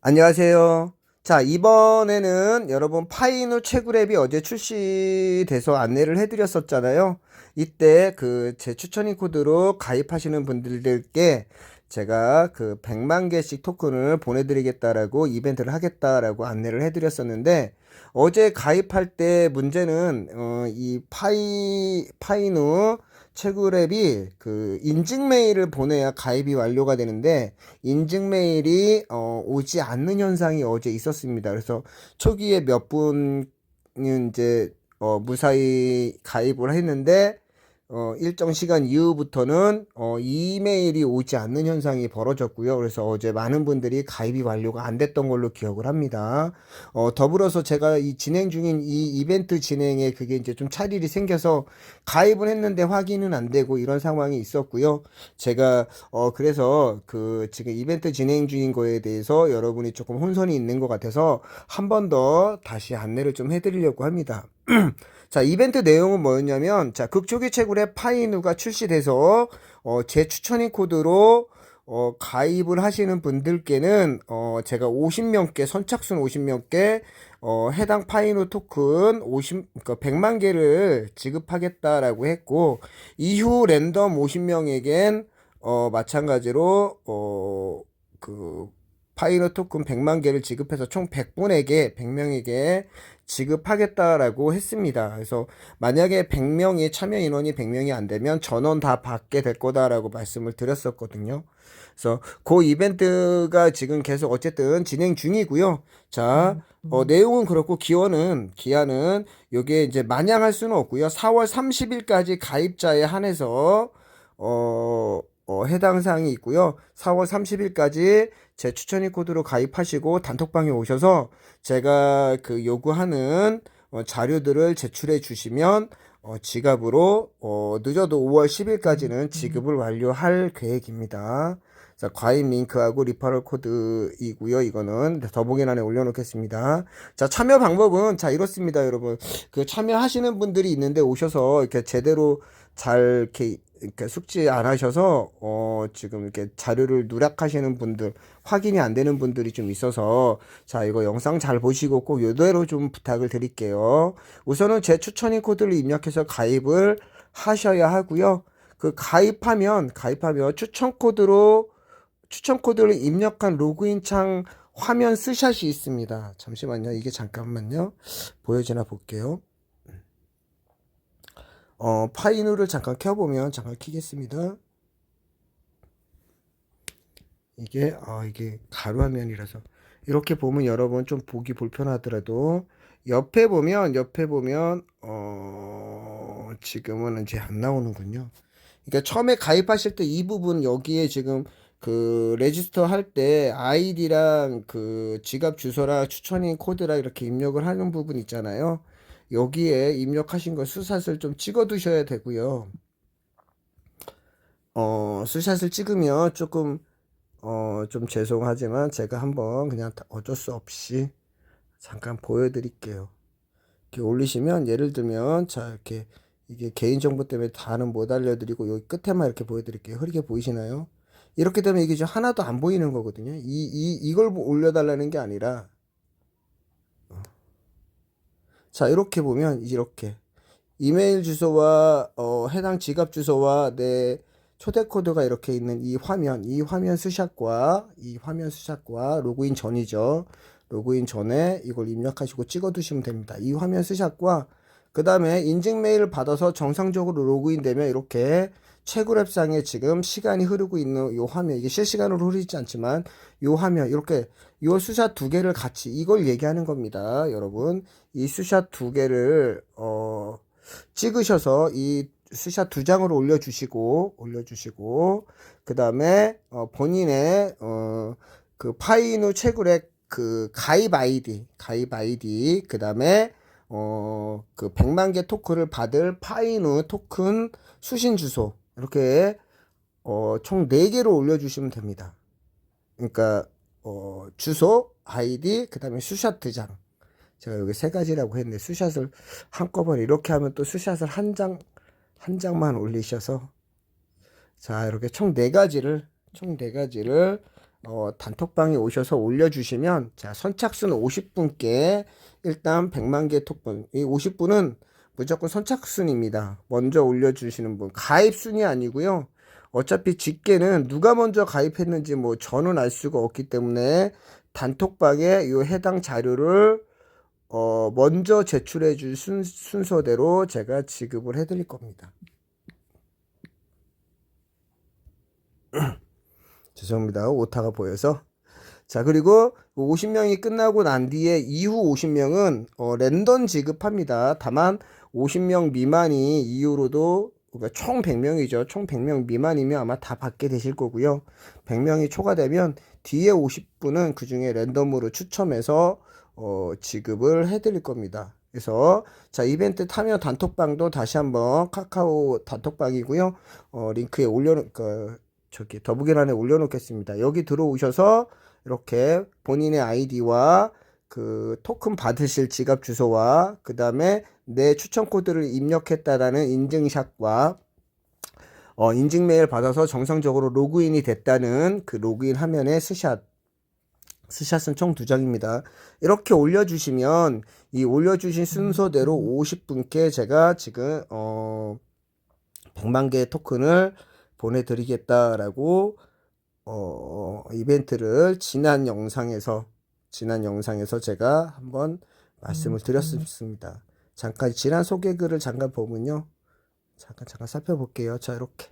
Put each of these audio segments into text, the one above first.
안녕하세요. 자, 이번에는 여러분 파이누 채굴앱이 어제 출시돼서 안내를 해드렸었잖아요. 이때 그 제 추천인 코드로 가입하시는 분들께 제가 그 100만 개씩 토큰을 보내드리겠다라고 이벤트를 하겠다라고 안내를 해드렸었는데 어제 가입할 때 문제는 어, 이 파이 파이누 채굴앱이 그 인증 메일을 보내야 가입이 완료가 되는데 인증 메일이 어, 오지 않는 현상이 어제 있었습니다. 그래서 초기에 몇 분은 이제 어, 무사히 가입을 했는데 어, 일정 시간 이후부터는 어, 이메일이 오지 않는 현상이 벌어졌고요. 그래서 어제 많은 분들이 가입이 완료가 안 됐던 걸로 기억을 합니다. 어, 더불어서 제가 이 진행 중인 이 이벤트 진행에 그게 이제 좀 차질이 생겨서 가입을 했는데 확인은 안 되고 이런 상황이 있었고요. 제가 어, 그래서 그 지금 이벤트 진행 중인 거에 대해서 여러분이 조금 혼선이 있는 것 같아서 한 번 더 다시 안내를 좀 해드리려고 합니다. 자, 이벤트 내용은 뭐였냐면, 자, 극초기 채굴의 파이누가 출시돼서, 어, 제 추천인 코드로, 어, 가입을 하시는 분들께는, 어, 제가 50명께, 선착순 50명께, 어, 해당 파이누 토큰 50, 그러니까 100만 개를 지급하겠다라고 했고, 이후 랜덤 50명에겐, 어, 마찬가지로, 어, 그, 파이너 토큰 100만 개를 지급해서 총 100분에게, 100명에게 지급하겠다라고 했습니다. 그래서 만약에 100명이 참여 인원이 100명이 안 되면 전원 다 받게 될 거다라고 말씀을 드렸었거든요. 그래서 그 이벤트가 지금 계속 어쨌든 진행 중이고요. 자, 어, 내용은 그렇고 기원은 기한은 요게 이제 마냥 할 수는 없고요. 4월 30일까지 가입자에 한해서 어, 어, 해당 사항이 있고요. 4월 30일까지 제 추천인 코드로 가입하시고 단톡방에 오셔서 제가 그 요구하는 어, 자료들을 제출해 주시면 어, 지갑으로 어, 늦어도 5월 10일까지는 지급을 완료할 계획입니다. 자, 과입 링크하고 리퍼럴 코드이고요. 이거는 더보기란에 올려놓겠습니다. 자, 참여 방법은 자 이렇습니다, 여러분. 그 참여하시는 분들이 있는데 오셔서 이렇게 제대로 잘 이렇게 이렇게 숙지 안 하셔서 어 지금 이렇게 자료를 누락하시는 분들 확인이 안 되는 분들이 좀 있어서 자 이거 영상 잘 보시고 꼭 요대로 좀 부탁을 드릴게요. 우선은 제 추천인 코드를 입력해서 가입을 하셔야 하고요. 그 가입하면 가입하면 추천 코드로 추천 코드를 입력한 로그인 창 화면 스샷이 있습니다. 잠시만요. 이게 잠깐만요. 보여지나 볼게요. 어, 파이누를 잠깐 켜보면 잠깐 키겠습니다. 이게 아 이게 가로 화면이라서 이렇게 보면 여러분 좀 보기 불편하더라도 옆에 보면 옆에 보면 어 지금은 이제 안 나오는군요. 그러니까 처음에 가입하실 때 이 부분 여기에 지금 그 레지스터 할 때 아이디랑 그 지갑 주소랑 추천인 코드랑 이렇게 입력을 하는 부분 있잖아요. 여기에 입력하신 거 수샷을 좀 찍어 두셔야 되고요. 어, 수샷을 찍으면 조금 어, 좀 죄송하지만 제가 한번 그냥 어쩔 수 없이 잠깐 보여드릴게요. 이렇게 올리시면 예를 들면 자 이렇게 이게 개인정보 때문에 다는 못 알려드리고 여기 끝에만 이렇게 보여드릴게요. 흐리게 보이시나요? 이렇게 되면 이게 좀 하나도 안 보이는 거거든요. 이, 이, 이걸 올려달라는 게 아니라 자, 이렇게 보면 이렇게 이메일 주소와 어, 해당 지갑 주소와 내 초대 코드가 이렇게 있는 이 화면, 이 화면 스샷과 이 화면 스샷과 로그인 전이죠. 로그인 전에 이걸 입력하시고 찍어 두시면 됩니다. 이 화면 스샷과 그 다음에 인증 메일을 받아서 정상적으로 로그인 되면 이렇게 채굴앱상에 지금 시간이 흐르고 있는 이 화면 이게 실시간으로 흐르지 않지만 이 화면 이렇게 이 수샷 두 개를 같이 이걸 얘기하는 겁니다 여러분. 이 수샷 두 개를 어 찍으셔서 이 수샷 두 장으로 올려주시고 올려주시고 그 다음에 어 본인의 어그 파이누 채굴앱 그 가입 아이디 가입 아이디 그 다음에 어, 그 100만 개 토큰을 받을 파이누 토큰 수신 주소 이렇게 어, 총 4개로 올려주시면 됩니다. 그러니까 어, 주소, 아이디, 그 다음에 수샷 두 장. 제가 여기 세 가지라고 했는데 수샷을 한꺼번에 이렇게 하면 또 수샷을 한 장, 한 장만 올리셔서 자 이렇게 총 네 가지를 총 네 가지를 어, 단톡방에 오셔서 올려주시면 자 선착순 50분께 일단 100만 개 톡분 이 50분은 무조건 선착순입니다. 먼저 올려주시는 분 가입 순이 아니고요. 어차피 직계는 누가 먼저 가입했는지 뭐 저는 알 수가 없기 때문에 단톡방에 요 해당 자료를 어 먼저 제출해 줄 순, 순서대로 제가 지급을 해 드릴 겁니다. 죄송합니다. 오타가 보여서. 자, 그리고 50명이 끝나고 난 뒤에 이후 50명은 어, 랜덤 지급합니다. 다만 50명 미만이 이후로도 그러니까 총 100명이죠. 총 100명 미만이면 아마 다 받게 되실 거고요. 100명이 초과되면 뒤에 50분은 그 중에 랜덤으로 추첨해서 어, 지급을 해드릴 겁니다. 그래서 자 이벤트 참여 단톡방도 다시 한번 카카오 단톡방이고요. 어, 링크에 올려 그 저기 더보기란에 올려놓겠습니다. 여기 들어오셔서 이렇게 본인의 아이디와 그 토큰 받으실 지갑 주소와 그 다음에 내 추천 코드를 입력했다라는 인증샷과 어, 인증 메일 받아서 정상적으로 로그인이 됐다는 그 로그인 화면의 스샷 스샷은 총 두 장입니다. 이렇게 올려주시면 이 올려주신 순서대로 50분께 제가 지금 어 100만 개의 토큰을 보내드리겠다라고 어 이벤트를 지난 영상에서 지난 영상에서 제가 한번 말씀을 드렸습니다. 잠깐 지난 소개글을 잠깐 보면요. 잠깐 잠깐 살펴볼게요. 자 이렇게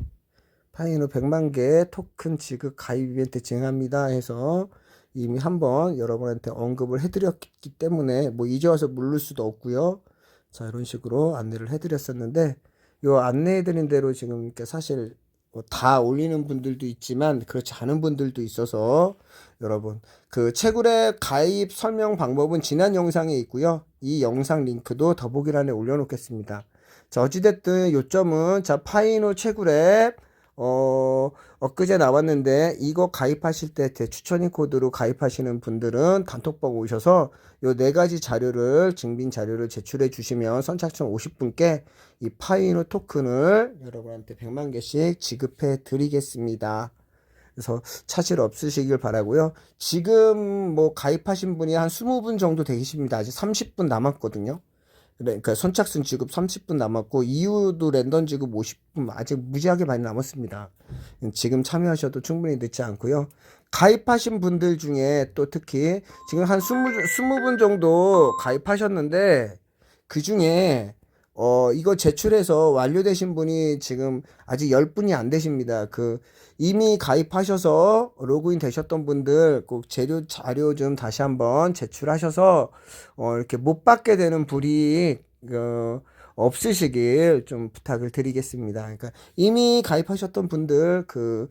파이너 100만 개 토큰 지급 가입 이벤트 진행합니다 해서 이미 한번 여러분한테 언급을 해드렸기 때문에 뭐 이제 와서 물을 수도 없고요. 자 이런 식으로 안내를 해드렸었는데 요 안내해드린 대로 지금 이렇게 사실 뭐 다 올리는 분들도 있지만 그렇지 않은 분들도 있어서 여러분 그 채굴의 가입 설명 방법은 지난 영상에 있고요. 이 영상 링크도 더보기란에 올려놓겠습니다. 자 어찌됐든 요점은 자 파이노 채굴의 어, 엊그제 나왔는데 이거 가입하실 때 대추천인 코드로 가입하시는 분들은 단톡방 오셔서 요 네 가지 자료를 증빙 자료를 제출해 주시면 선착순 50분께 이 파이노 토큰을 여러분한테 100만 개씩 지급해 드리겠습니다. 그래서 차질 없으시길 바라고요. 지금 뭐 가입하신 분이 한 20분 정도 되십니다. 아직 30분 남았거든요. 그러니까 선착순 지급 30분 남았고 이후도 랜덤 지급 50분 아직 무지하게 많이 남았습니다. 지금 참여하셔도 충분히 늦지 않고요. 가입하신 분들 중에 또 특히 지금 한 20, 20분 정도 가입하셨는데 그 중에 어 이거 제출해서 완료되신 분이 지금 아직 10분이 안 되십니다. 그 이미 가입하셔서 로그인 되셨던 분들 꼭 재료 자료 좀 다시 한번 제출하셔서 어 이렇게 못 받게 되는 불이익 어 없으시길 좀 부탁을 드리겠습니다. 그러니까 이미 가입하셨던 분들 그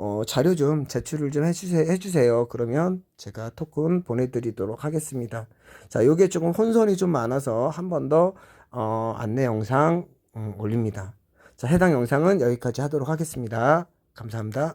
어, 자료 좀 제출을 좀 해주세요, 해주세요. 그러면 제가 토큰 보내드리도록 하겠습니다. 자, 요게 조금 혼선이 좀 많아서 한번 더, 어, 안내 영상, 음, 올립니다. 자, 해당 영상은 여기까지 하도록 하겠습니다. 감사합니다.